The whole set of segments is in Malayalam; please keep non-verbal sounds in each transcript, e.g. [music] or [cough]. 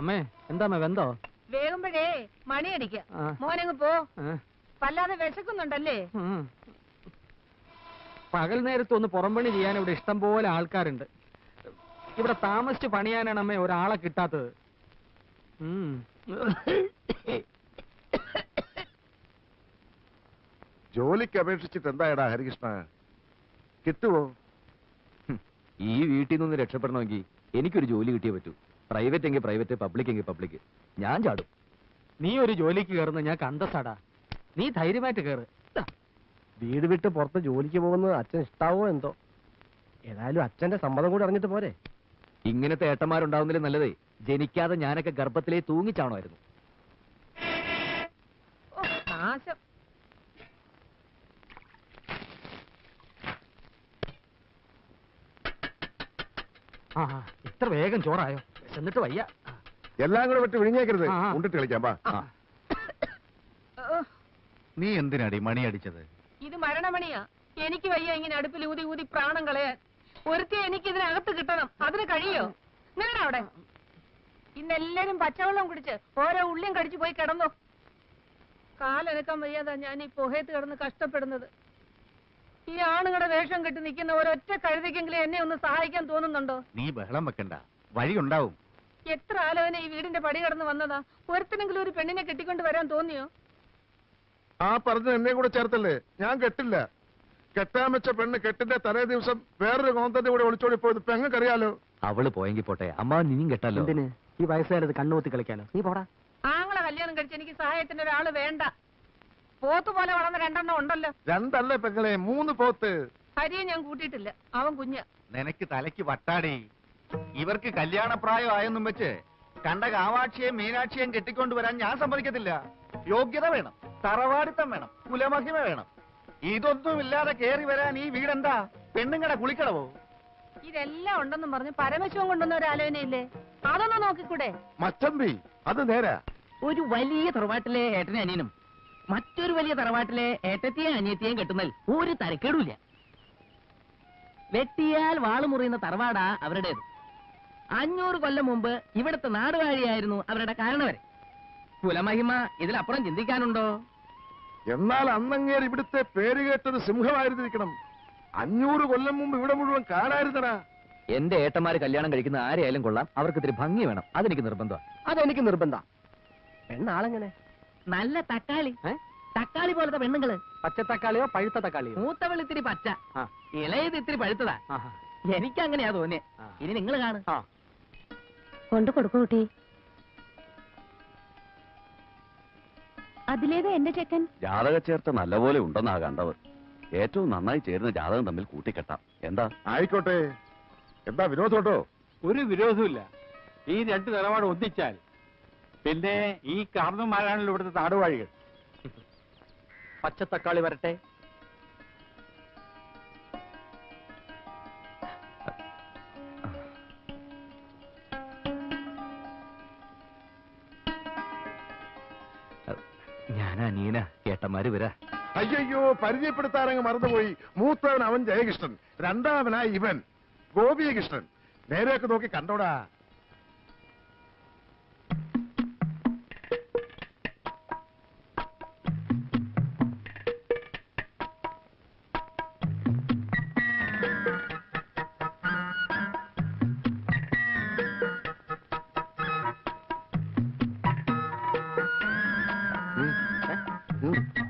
അമ്മേ എന്താ അമ്മേ വെന്തോ? വേകുമ്പോഴേ മണിയടിക്ക. മോനങ്ങ് പോ. ഏ? വല്ലാതെ വിശക്കുന്നുണ്ടല്ലേ. പകൽ നേരത്ത് ഒന്ന് പുറംപണി ചെയ്യാൻ ഇവിടെ ഇഷ്ടം പോലെ ആൾക്കാരുണ്ട്. ഇവിടെ താമസിച്ച് പണിയാനാണ് അമ്മേ ഒരാളെ കിട്ടാത്തത്. ജോലിക്ക് അപേക്ഷിച്ചിട്ട് എന്തായടാ ഹരികൃഷ്ണ? കിട്ടുവോ? ഈ വീട്ടിൽ നിന്ന് രക്ഷപ്പെടണമെങ്കിൽ എനിക്കൊരു ജോലി കിട്ടിയേ പറ്റൂ. പ്രൈവറ്റ് എങ്കിൽ പ്രൈവറ്റ് പബ്ലിക് എങ്കിൽ പബ്ലിക് ഞാൻ ചാടും. നീ ഒരു ജോലിക്ക് കയറുന്ന ഞാൻ കണ്ടസാടാ. നീ ധൈര്യമായിട്ട് കയറ്. വീട് വിട്ട് പുറത്ത് ജോലിക്ക് പോകുന്നത് അച്ഛൻ ഇഷ്ടാവോ എന്തോ? ഏതായാലും അച്ഛന്റെ സമ്മതം കൂടി അറിഞ്ഞിട്ട് പോരെ. ഇങ്ങനത്തെ ഏട്ടന്മാരുണ്ടാവുന്നതിലും നല്ലതേ. ജനിക്കാതെ ഞാനൊക്കെ ഗർഭത്തിലേ തൂങ്ങിച്ചാണോയിരുന്നു ആ, ഇത്ര വേഗം ചോറായോ? എന്നിട്ട് വയ്യ. എല്ലാം കൂടെ വിട്ട് വിഴിഞ്ഞേക്കരുത് ആ, ആ. ഉണ്ടിട്ട് കളിക്കാം വാ. ആ. നീ എന്തിനാടി മണി അടിച്ചത്? ഇത് മരണമണിയാ. എനിക്ക് വയ്യ ഇങ്ങനെ അടുപ്പിൽ ഊതി ഊതി പ്രാണം കളയാൻ. ഒരുത്തി എനിക്ക് ഇതിനകത്ത് കിട്ടണം. അതിന് കഴിയോ? നിങ്ങളുടെ അവിടെ. ഇന്നെല്ലാരും പച്ചവെള്ളം കുടിച്ച് ഓരോ ഉള്ളിയും കടിച്ചു പോയി കിടന്നു. കാലനക്കാൻ വയ്യാതാ ഞാൻ ഈ പുഹയത്ത് കിടന്ന് കഷ്ടപ്പെടുന്നത്. ഈ ആണുങ്ങളുടെ വേഷം കെട്ടി നിൽക്കുന്ന ഒരൊറ്റ കഴുതിക്കെങ്കിലും എന്നെ ഒന്ന് സഹായിക്കാൻ തോന്നുന്നുണ്ടോ? നീ ബഹളം വെക്കണ്ട. വഴിയുണ്ടാവും. എത്ര ആലോചന ഈ വീടിന്റെ പടി കടന്ന് വന്നതാ? ഒരുത്തനെങ്കിലും ഒരു പെണ്ണിനെ കെട്ടിക്കൊണ്ട് വരാൻ തോന്നിയോ? ആ പറഞ്ഞ എന്നെ കൂടെ ചേർത്തല്ലേ? ഞാൻ കെട്ടില്ല. കെട്ടാൻ വെച്ച പെണ്ണ് കെട്ടിന്റെ തലേ ദിവസം വേറൊരു കോന്തന്റെ കൂടെ ഒളിച്ചോടി പോയത് പെങ്ങക്കറിയാലോ അവൾ പോയെങ്കിൽ പോട്ടെ. അമ്മ നിന്നും കെട്ടാലോ? എന്തിന്? ഈ വയസ്സുകാരത് കണ്ണുകൂത്തി കളിക്കാനോ നീ പോടാ. ആങ്ങളെ കല്യാണം കഴിച്ച് എനിക്ക് സഹായത്തിന് ഒരാൾ വേണ്ട. പോത്ത് പോലെ വളർന്ന രണ്ടെണ്ണം ഉണ്ടല്ലോ. രണ്ടല്ലേ പെങ്ങളെ? മൂന്ന് പോത്ത്. ഹരിയെ ഞാൻ കൂട്ടിയിട്ടില്ല. അവൻ കുഞ്ഞ. നിനക്ക് തലയ്ക്ക് വട്ടാടി. ഇവർക്ക് കല്യാണപ്രായം ആയെന്നും വെച്ച് കണ്ട കാവാക്ഷിയെയും മീനാക്ഷിയെയും കെട്ടിക്കൊണ്ടുവരാൻ ഞാൻ സമ്മതിക്കത്തില്ല. യോഗ്യത വേണം തറവാടിത്തം വേണം കുലമഹിമ വേണം. ഇതൊന്നും ഇല്ലാതെ കേറി വരാൻ ഈ വീടെന്താ? പെണ്ണുങ്ങടെ കുളിക്കടവോ? ഇതെല്ലാം ഉണ്ടെന്നും പറഞ്ഞ് പരമശിവൻ കൊണ്ടുവന്ന ഒരു ആലോചനയില്ലേ? അതൊന്ന് നോക്കിക്കൂടെ? മച്ചമ്പി അത് നേരാ. ഒരു വലിയ തറവാട്ടിലെ ഏട്ടനെ അനിയനും മറ്റൊരു വലിയ തറവാട്ടിലെ ഏട്ടത്തെയും അനിയത്തെയും കെട്ടുന്നതിൽ ഒരു തരക്കേടുമില്ല വെട്ടിയാൽ വാൾ മുറിയുന്ന തറവാടാ അവരുടേത്. അഞ്ഞൂറ് കൊല്ലം മുമ്പ് ഇവിടുത്തെ നാടുവാഴിയായിരുന്നു അവരുടെ കാരണവരെ. കുലമഹിമ ഇതിലപ്പുറം ചിന്തിക്കാനുണ്ടോ? എന്നാൽ അന്നങ്ങേർ ഇവിടുത്തെ പേര് കേട്ടത് സിംഹമായിരുന്നിരിക്കണം. അഞ്ഞൂറ് കൊല്ലം മുമ്പ് ഇവിടെ മുഴുവൻ കാണായിരുന്നടാ എന്റെ ഏട്ടന്മാര് കല്യാണം കഴിക്കുന്ന ആരെയായാലും കൊള്ളാം. അവർക്ക് ഇത്തിരി ഭംഗി വേണം. അതെനിക്ക് നിർബന്ധമാണ് അതെനിക്ക് നിർബന്ധം. പെണ്ണാളെങ്ങനെ? നല്ല തക്കാളി. തക്കാളി പോലത്തെ പെണ്ണുങ്ങൾ. പച്ച തക്കാളിയോ പഴുത്ത തക്കാളിയോ? മൂത്തവൾ ഇത്തിരി പച്ച. ആ. ഇളയത് ഇത്തിരി പഴുത്തതാ. എനിക്ക് എനിക്കങ്ങനെയാ തോന്നിയേ. ഇനി നിങ്ങൾ കാണും. ആ. കൊണ്ടു കൊടുക്കൂ കുട്ടി. അതിലേതാ എന്റെ ചെക്കൻ? ജാതക ചേർത്ത നല്ലപോലെ ഉണ്ടെന്നാ കണ്ടവർ. ഏറ്റവും നന്നായി ചേരുന്ന ജാതകം തമ്മിൽ കൂട്ടിക്കെട്ടാം. എന്താ? ആയിക്കോട്ടെ. എന്താ വിനോദോട്ടോ ഒരു വിരോധമില്ല ഈ രണ്ട് നിലപാട് ഒന്നിച്ചാൽ പിന്നെ ഈ കാർന്നന്മാരാണല്ലോ ഇവിടുത്തെ പച്ച പച്ചത്തക്കാളി വരട്ടെ. ഏട്ടന്മാര് വരാ അയ്യോ പരിചയപ്പെടുത്താനങ്ങ് മറന്നുപോയി. മൂത്തവൻ അവൻ ജയകൃഷ്ണൻ. രണ്ടാമനായി ഇവൻ ഗോപികൃഷ്ണൻ. നേരെയൊക്കെ നോക്കി കണ്ടോടാ. ഉം.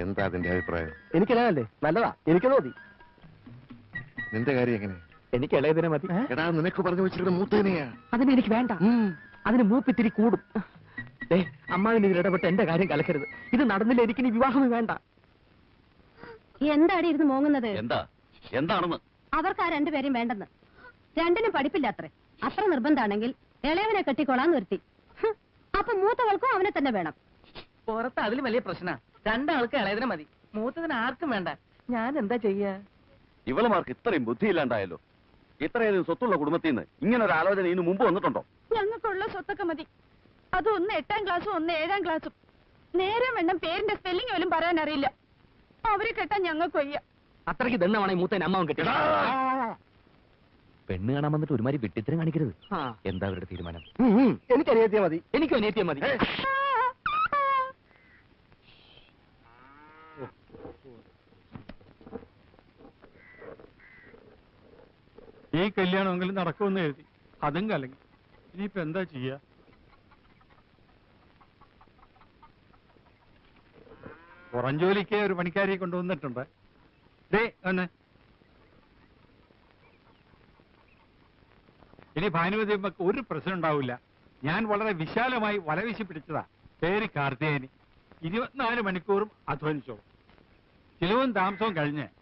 എന്താ അതിന്റെ അഭിപ്രായം? എനിക്കല്ലേ നല്ലതാ. എനിക്ക് മതി. നിന്റെ കാര്യം എങ്ങനെ? എനിക്ക് ഇളയതിനെ മതി. എടാ നിനക്ക് പറഞ്ഞു വെച്ചിരുന്ന മൂത്തേനെയാ. അതിനെനിക്ക് വേണ്ട. അതിന് മൂപ്പിത്തിരി കൂടും. ഏ അമ്മാവിന് ഇതിൽ ഇടപെട്ട് എന്റെ കാര്യം കലക്കരുത്. ഇത് നടന്നില്ല എനിക്ക് ഇനി വിവാഹമേ വേണ്ട. എന്താടി ഇരുന്ന് മോങ്ങുന്നത്? എന്താ? എന്താണെന്ന്? അവർക്ക് ആ രണ്ടുപേരെയും വേണ്ടെന്ന്. രണ്ടിനും പഠിപ്പില്ല അത്ര അത്ര നിർബന്ധാണെങ്കിൽ ഇളയവനെ കെട്ടിക്കൊള്ളാൻ നിർത്തി. അപ്പൊ മൂത്തവൾക്കും അവനെ തന്നെ വേണം. പുറത്ത് അതിലും വലിയ പ്രശ്ന. രണ്ടാൾക്ക് ഇളയതിനെ മതി. മൂത്തതിന് ആർക്കും വേണ്ട. ഞാൻ എന്താ ചെയ്യാ? ഇവളുമാർക്ക് ഇത്രയും ബുദ്ധിയില്ലാണ്ടായല്ലോ. ഇത്രയധികം സ്വത്തുള്ള കുടുംബത്തിൽ നിന്ന് ഇങ്ങനെ ഒരു ആലോചന ഇതിന് മുമ്പ് വന്നിട്ടുണ്ടോ? ഞങ്ങൾക്കുള്ള സ്വത്തൊക്കെ മതി. അത് ഒന്ന് എട്ടാം ക്ലാസ്സും ഒന്ന് ഏഴാം ക്ലാസ്സും. നേരെ വേണം പേരിന്റെ സ്പെല്ലിംഗ് പോലും പറയാൻ അറിയില്ല. അവരെ കെട്ടാൻ ഞങ്ങൾക്ക് വയ്യ. അത്രയ്ക്ക് ദണ്ണമാണ് മൂത്തൻ മൂത്തേനെ അമ്മാവൻ കിട്ടിയത് പെണ്ണ് കാണാൻ വന്നിട്ട് ഒരുമാതിരി വിട്ടിത്തരം കാണിക്കരുത്. ആ. എന്താ അവരുടെ തീരുമാനം? എനിക്ക് അനിയത്തിയാ മതി. എനിക്കും അനിയത്തിയാ മതി. ഈ കല്യാണമെങ്കിലും നടക്കുമെന്ന് എഴുതി. അതും കലങ്ങി. ഇനിയിപ്പോ എന്താ ചെയ്യുക പുറം ജോലിക്ക് ഒരു പണിക്കാരിയെ കൊണ്ടുവന്നിട്ടുണ്ട്. ഡേ ഒന്ന്. ഇനി ഭാനുമതി ഒരു പ്രശ്നം ഉണ്ടാവില്ല. ഞാൻ വളരെ വിശാലമായി വലവീശി പിടിച്ചതാ. പേര് കാർത്തിയേനി. ഇരുപത്തിനാല് മണിക്കൂറും അധ്വാനിച്ചോളൂ. ചിലവും താമസവും കഴിഞ്ഞ്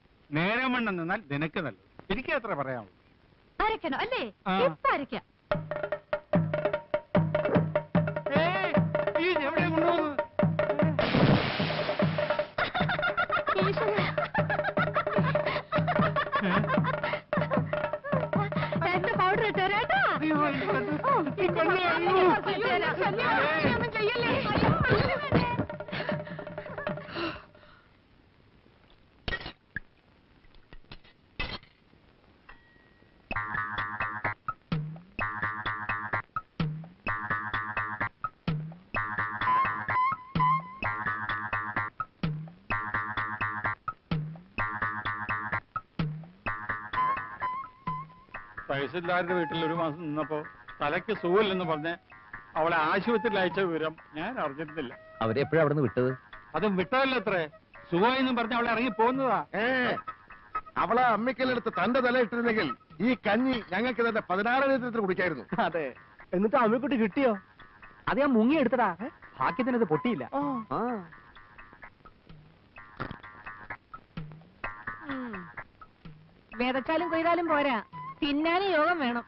നേരം വണ്ണം നിന്നാൽ നിനക്ക് നല്ലത്. എനിക്ക് അത്ര പറയാമോ അരക്കണോ അല്ലേ. ഇപ്പൊ അരക്കാം തഹസിൽദാരുടെ വീട്ടിൽ ഒരു മാസം നിന്നപ്പോ തലയ്ക്ക് സുഖമില്ലെന്ന് പറഞ്ഞ് അവളെ ആശുപത്രിയിൽ അയച്ച വിവരം ഞാൻ അറിഞ്ഞിരുന്നില്ല. അവരെ എപ്പോഴാ അവിടെ നിന്ന് വിട്ടത്? അതും വിട്ടതല്ല അത്രേ? സുഖമെന്നും പറഞ്ഞ് അവളെ ഇറങ്ങി പോകുന്നതാ ഏ അവളെ അമ്മിക്കലെടുത്ത് തന്റെ തല ഇട്ടിരുന്നെങ്കിൽ ഈ കഞ്ഞി ഞങ്ങൾക്ക് തന്നെ പതിനാറ് ലിറ്റർ കുടിക്കായിരുന്നു. അതെ. എന്നിട്ട് അമ്മിക്കുട്ടി കിട്ടിയോ? അത് ഞാൻ മുങ്ങി എടുത്തടാ ഭാഗ്യത്തിന് അത് പൊട്ടിയില്ല. ആ. ഉം. വിതച്ചാലും കൊയ്താലും പോരാ. തിന്നാനും യോഗം വേണം.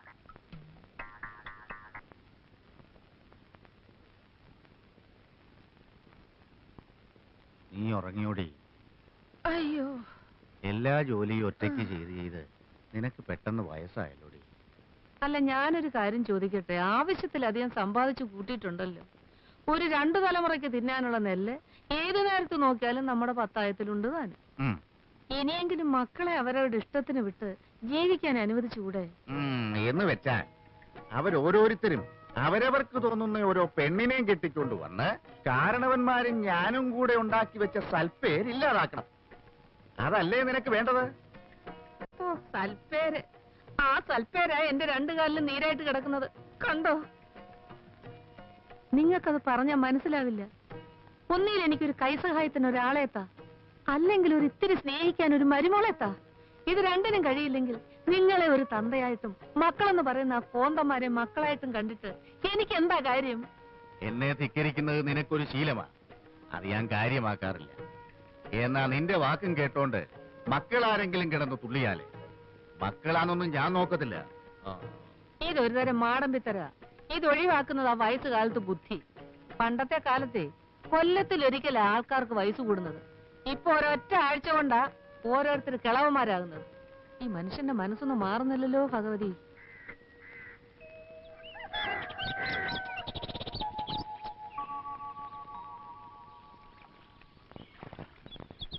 നീ ഉറങ്ങിയോടി? അയ്യോ. എല്ലാ ജോലിയും ഒറ്റയ്ക്ക് ചെയ്ത് ചെയ്ത് നിനക്ക് പെട്ടെന്ന് വയസ്സായല്ലോടി? അല്ല ഞാനൊരു കാര്യം ചോദിക്കട്ടെ? ആവശ്യത്തിലധികം സമ്പാദിച്ചു കൂട്ടിയിട്ടുണ്ടല്ലോ. ഒരു രണ്ടു തലമുറയ്ക്ക് തിന്നാനുള്ള നെല്ല് ഏത് നേരത്ത് നോക്കിയാലും നമ്മുടെ പത്തായത്തിലുണ്ട് താനും. ഇനിയെങ്കിലും മക്കളെ അവരവരുടെ ഇഷ്ടത്തിന് വിട്ട് ജീവിക്കാൻ അനുവദിച്ചുകൂടെ? എന്ന് വെച്ചാൽ അവരോരോരുത്തരും അവരവർക്ക് തോന്നുന്ന ഓരോ പെണ്ണിനെയും കെട്ടിക്കൊണ്ട് വന്ന് കാരണവന്മാരും ഞാനും കൂടെ ഉണ്ടാക്കി വെച്ച സൽപ്പേര് ഇല്ലാതാക്കണം. അതല്ലേ നിനക്ക് വേണ്ടത്? ഓ സൽപ്പേര്. ആ സൽപ്പേരാ എന്റെ രണ്ടു കാലിലും നീരായിട്ട് കിടക്കുന്നത്. കണ്ടോ? നിങ്ങൾക്കത് പറഞ്ഞാൽ മനസ്സിലാവില്ല. ഒന്നിൽ എനിക്കൊരു കൈസഹായത്തിന് ഒരാളെത്താ അല്ലെങ്കിൽ ഒരു ഇത്തിരി സ്നേഹിക്കാൻ ഒരു മരുമോളെത്താ. ഇത് രണ്ടിനും കഴിയില്ലെങ്കിൽ നിങ്ങളെ ഒരു തന്തയായിട്ടും മക്കളെന്ന് പറയുന്ന കോന്തമാരെ മക്കളായിട്ടും കണ്ടിട്ട് എനിക്ക് എന്താ കാര്യം? എന്നെ ധിക്കരിക്കുന്നത് നിനക്കൊരു ശീലമാ. അത് ഞാൻ കാര്യമാക്കാറില്ല. എന്നാ നിന്റെ വാക്കും കേട്ടോണ്ട് മക്കളാരെങ്കിലും കിടന്ന് തുള്ളിയാലേ. മക്കളാണൊന്നും ഞാൻ നോക്കത്തില്ല. ഇതൊരു തരം മാടമ്പിത്തര. ഇത് ഒഴിവാക്കുന്നത് ആ വയസ്സുകാലത്ത് ബുദ്ധി. പണ്ടത്തെ കാലത്തെ കൊല്ലത്തിലൊരിക്കൽ ആൾക്കാർക്ക് വയസ്സ് കൂടുന്നത്. ഇപ്പൊ ഒരൊറ്റ ആഴ്ച കൊണ്ടാ ഓരോരുത്തർ കിളവന്മാരാകുന്നത്. ഈ മനുഷ്യന്റെ മനസ്സൊന്നും മാറുന്നില്ലല്ലോ ഭഗവതി.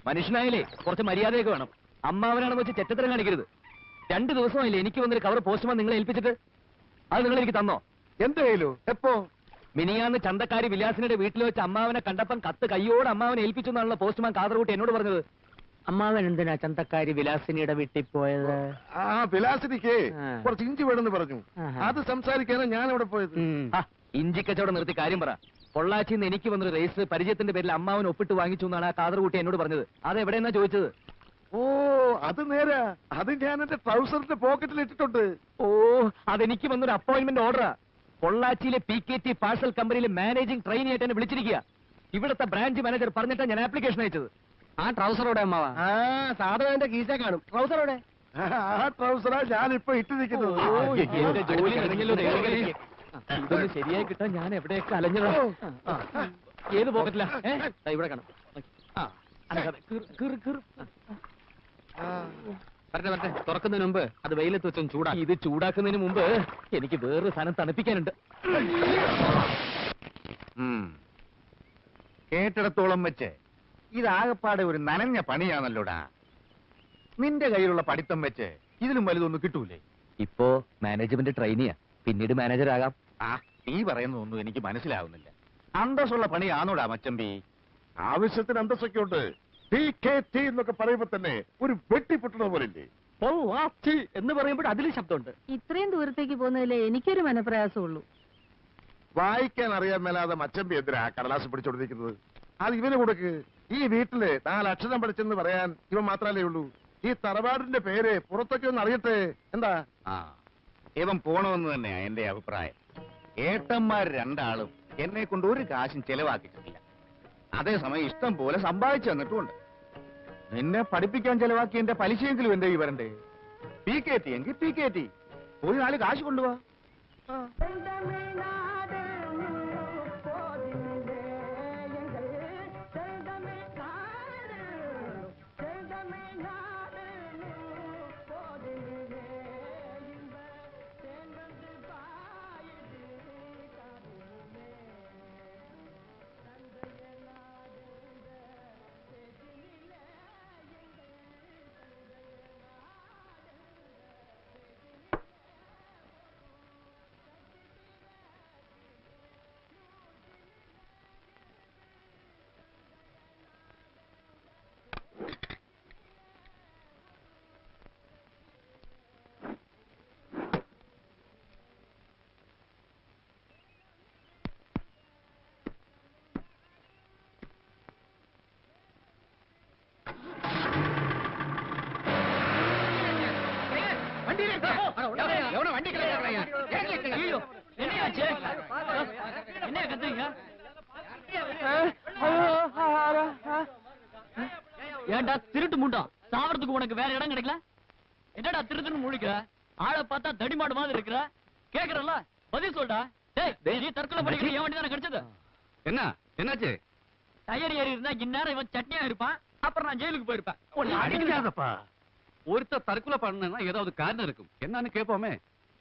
മനുഷ്യനായാലേ കുറച്ച് മര്യാദയൊക്കെ വേണം. അമ്മാവനാണെന്ന് വെച്ച് ചെറ്റത്തരം കാണിക്കരുത്. രണ്ടു ദിവസമായില്ലേ എനിക്ക് വന്നൊരു കവർ പോസ്റ്റ്മാൻ നിങ്ങളെ ഏൽപ്പിച്ചിട്ട്? അത് നിങ്ങൾ എനിക്ക് തന്നോ? എന്ത് കയ്യിലോ എപ്പോ? മിനിയാന്ന് ചന്തക്കാരി വിലാസിനുടെ വീട്ടിൽ വെച്ച് അമ്മാവനെ കണ്ടപ്പം കത്ത് കയ്യോട് അമ്മാവനെ ഏൽപ്പിച്ചു എന്നാണല്ലോ പോസ്റ്റ്മാൻ കാതർകൂട്ടി എന്നോട് പറഞ്ഞത്. അമ്മാവൻ എന്തിനാ ചന്തക്കാരി വിലാസിനിയുടെ വീട്ടിൽ പോയത്? ആ വിലാസിനിക്ക് ആ. കുറച്ച് ഇഞ്ചി വേണമെന്ന് പറഞ്ഞു. ആഹാ. അത് സംസാരിക്കാനാ ഞാൻ അവിടെ പോയത്. ആ, ഇഞ്ചി കച്ചവടം നിർത്തി കാര്യം പറ. പൊള്ളാച്ചിന്ന് എനിക്ക് വന്നൊരു റേസ് പരിചയത്തിന്റെ പേരിൽ അമ്മാവൻ ഒപ്പിട്ട് വാങ്ങിച്ചു എന്നാണ് ആ കാതർകൂട്ടി എന്നോട് പറഞ്ഞത്. അത് എവിടെയെന്നാ ചോദിച്ചത്? ഓ അത് നേരാ. അത് ഞാൻ എന്റെ ട്രൗസറിന്റെ പോക്കറ്റിൽ ഇട്ടിട്ടുണ്ട്. ഓ അതെനിക്ക് വന്നൊരു അപ്പോയിന്റ്മെന്റ് ഓർഡറാ പൊള്ളാച്ചിയിലെ പി കെ ടി പാഴ്സൽ കമ്പനിയിലെ മാനേജിംഗ് ട്രെയിനി ആയിട്ട് എന്നെ വിളിച്ചിരിക്കുക. ഇവിടുത്തെ ബ്രാഞ്ച് മാനേജർ പറഞ്ഞിട്ടാണ് ഞാൻ ആപ്ലിക്കേഷൻ അയച്ചത്. ആ ട്രൗസറോടെ അമ്മാവാ? ആ സാധനം എന്റെ കീശ കാണും. ട്രൗസറോടെ ആ ട്രൗസറാ ഞാനിപ്പോ ഇട്ട് നിൽക്കുന്നത് എന്റെ ജോലി കഴിഞ്ഞല്ലോ ദൈവമേ. ഇതൊന്ന് ശരിയായി കിട്ടാൻ ഞാൻ എവിടെയൊക്കെ അലഞ്ഞതാ? ആ, ഏത് പോക്കറ്റിലാ? ഏ? ദാ ഇവിടെ കാണാം. ആ അനക്കാതെ. കീറ്, കീറ്, കീറ്. വരട്ടെ വരട്ടെ. തുറക്കുന്നതിന് മുമ്പ് അത് വെയിലത്ത് വെച്ചും ചൂടാ. ഇത് ചൂടാക്കുന്നതിന് മുമ്പ് എനിക്ക് വേറൊരു സാധനം തണുപ്പിക്കാനുണ്ട്. കേട്ടിടത്തോളം വെച്ച്. ഇതാകപ്പാടെ ഒരു നനഞ്ഞ പണിയാണല്ലോടാ. നിന്റെ കയ്യിലുള്ള പഠിത്തം വെച്ച് ഇതിലും വലുതൊന്നും കിട്ടൂലേ? ഇപ്പോ മാനേജ്മെന്റ് ട്രെയിനിയാ പിന്നീട് മാനേജർ ആകാം. ആ നീ പറയുന്നതൊന്നും എനിക്ക് മനസ്സിലാവുന്നില്ല. അന്തസ്സുള്ള പണിയാണോടാ മച്ചമ്പി? ആവശ്യത്തിന് അന്തസ്സൊക്കെ ഉണ്ട് ടി കെ ടി എന്നൊക്കെ പറയുമ്പോ തന്നെ ഒരു വെട്ടിപ്പൊട്ടണ ഛീ എന്ന് പറയുമ്പോൾ അതിലും ശബ്ദമുണ്ട്. ഇത്രയും ദൂരത്തേക്ക് പോകുന്നതിലേ എനിക്കൊരു മനപ്രയാസമുള്ളൂ. വായിക്കാൻ അറിയാൻ മേലാതെ മച്ചമ്പി എന്തിനാ കടലാസ് പിടിച്ചോണ്ടിരിക്കുന്നത്? അത് ഇവന് കൊടുക്ക്. ഈ വീട്ടിൽ നാല് അക്ഷരം പഠിച്ചെന്ന് പറയാൻ ഇവ മാത്രല്ലേ ഉള്ളൂ. ഈ തറവാടിന്റെ പേര് പുറത്തൊക്കെ ഒന്ന് അറിയട്ടെ. എന്താ? ആ ഇവൻ പോണമെന്ന് തന്നെയാ എന്റെ അഭിപ്രായം. ഏട്ടന്മാർ രണ്ടാളും എന്നെ കൊണ്ട് ഒരു കാശും ചെലവാക്കിയിട്ടില്ല. അതേസമയം ഇഷ്ടം പോലെ സമ്പാദിച്ചു തന്നിട്ടുമുണ്ട്. നിന്നെ പഠിപ്പിക്കാൻ ചെലവാക്കി എന്റെ പലിശയെങ്കിലും എന്റെ ഈ വരണ്ടേ? പി കെ ടി എങ്കിൽ പി കെ ടി ഒരു നാല് കാശ് കൊണ്ടുപോവാ ஏன்டா திருட்டு முண்டா சாவறதுக்கு உனக்கு வேற இடம் கிடைக்கல என்னடா திருட்டுன்னு முழிக்கிற ஆளை பார்த்தா தடிமாடு மாதிரி இருக்கிற கேக்குறல்ல பதில் சொல்டா நீ தற்கொலை பண்ணிக்கிற என் வண்டி தானே கிடைச்சது என்ன என்னாச்சு டயர் ஏறி இருந்தா இந்நேரம் இவன் சட்னியா இருப்பான் அப்புறம் நான் ஜெயிலுக்கு போயிருப்பேன் அடிக்காதப்பா ஒருத்தர் தற்கொலை பண்ணா ஏதாவது காரணம் இருக்கும் என்னன்னு கேட்போமே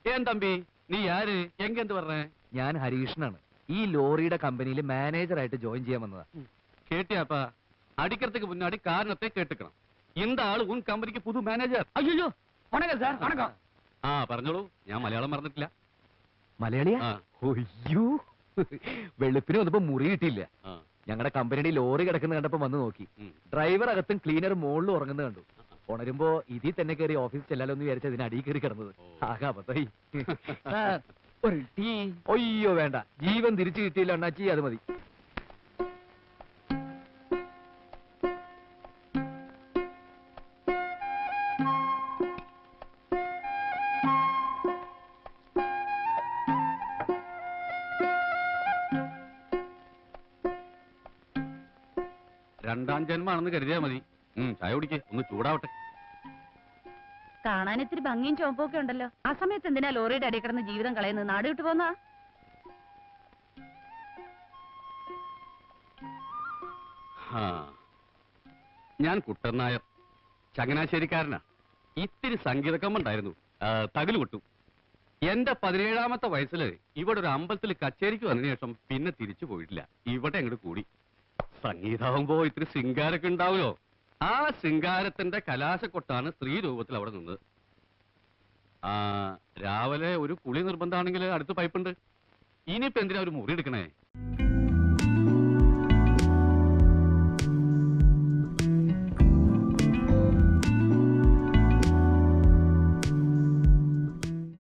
ஏன் தம்பி நீ யாரு எங்க இருந்து வர்ற ഞാൻ ഹരീഷനാണ് ഈ ലോറിയുടെ കമ്പനിയിൽ മാനേജറായിട്ട് ജോയിൻ ചെയ്യാൻ വന്നതാ கேட்டியாப்பா அடிக்கிறதுக்கு முன்னாடி காரணத்தை கேட்டுக்கணும் இந்த ஆளு உன் கம்பெனிக்கு புது மேனேஜர் ஐயோ வணக்கம் சார் வணக்கம் ആ പറഞ്ഞോളൂ ഞാൻ മലയാളം മറന്നിട്ടില്ല മലയാളിയാ ആ. ഒയ്യോ വെളുപ്പിന് വന്നപ്പോ മുറി കിട്ടിയില്ല ആ. ഞങ്ങളുടെ കമ്പനിയുടെ ലോറി കിടക്കുന്ന കണ്ടപ്പോ വന്ന് നോക്കി ഉം. ഡ്രൈവർ അകത്തും ക്ലീനർ മുകളിൽ ഉറങ്ങുന്നത് കണ്ടു ഉണരുമ്പോ ഇതിൽ തന്നെ കയറി ഓഫീസ് ചെല്ലാലോ എന്ന് വിചാരിച്ച അതിന് അടിയിൽ കയറി കിടന്നത്. ആകെ [laughs] ഒരു വേണ്ട. ജീവൻ തിരിച്ചു കിട്ടിയില്ല അണ്ണാച്ചി അത് മതി. രണ്ടാം ജന്മാണെന്ന് കരുതിയാൽ മതി. ചായ കുടിക്കേ. ഒന്ന് ചൂടാവട്ടെ. കാണാൻ ഇത്തിരി ഭംഗിയും ചുവപ്പൊക്കെ ഉണ്ടല്ലോ. ആ സമയത്ത് എന്തിനാ ലോറിയുടെ അടി കിടന്ന് ജീവിതം കളയുന്നത്? നാട് വിട്ടു പോന്നാ? ഞാൻ കുട്ടൻ നായർ. ചങ്ങനാശ്ശേരിക്കാരനാ. ഇത്തിരി സംഗീതക്കമ്മുണ്ടായിരുന്നു തകിൽ കൊട്ടു. എന്റെ പതിനേഴാമത്തെ വയസ്സിൽ ഇവിടെ ഒരു അമ്പലത്തിൽ കച്ചേരിക്ക് വന്നതിന് ശേഷം പിന്നെ തിരിച്ചു പോയിട്ടില്ല. ഇവിടെ അങ്ങോട്ട് കൂടി. സംഗീതാവുമ്പോ ഇത്തിരി ശൃംഗാരൊക്കെ ഉണ്ടാവുമല്ലോ. ആ ശൃംഗാരത്തിന്റെ കലാശക്കൊട്ടാണ് സ്ത്രീ രൂപത്തിൽ അവിടെ നിന്നത്. ആ രാവിലെ ഒരു കുളി നിർബന്ധമാണെങ്കിൽ അടുത്ത് പൈപ്പുണ്ട്. ഇനിയിപ്പോ എന്തിനാ ഒരു മുറി എടുക്കണേ?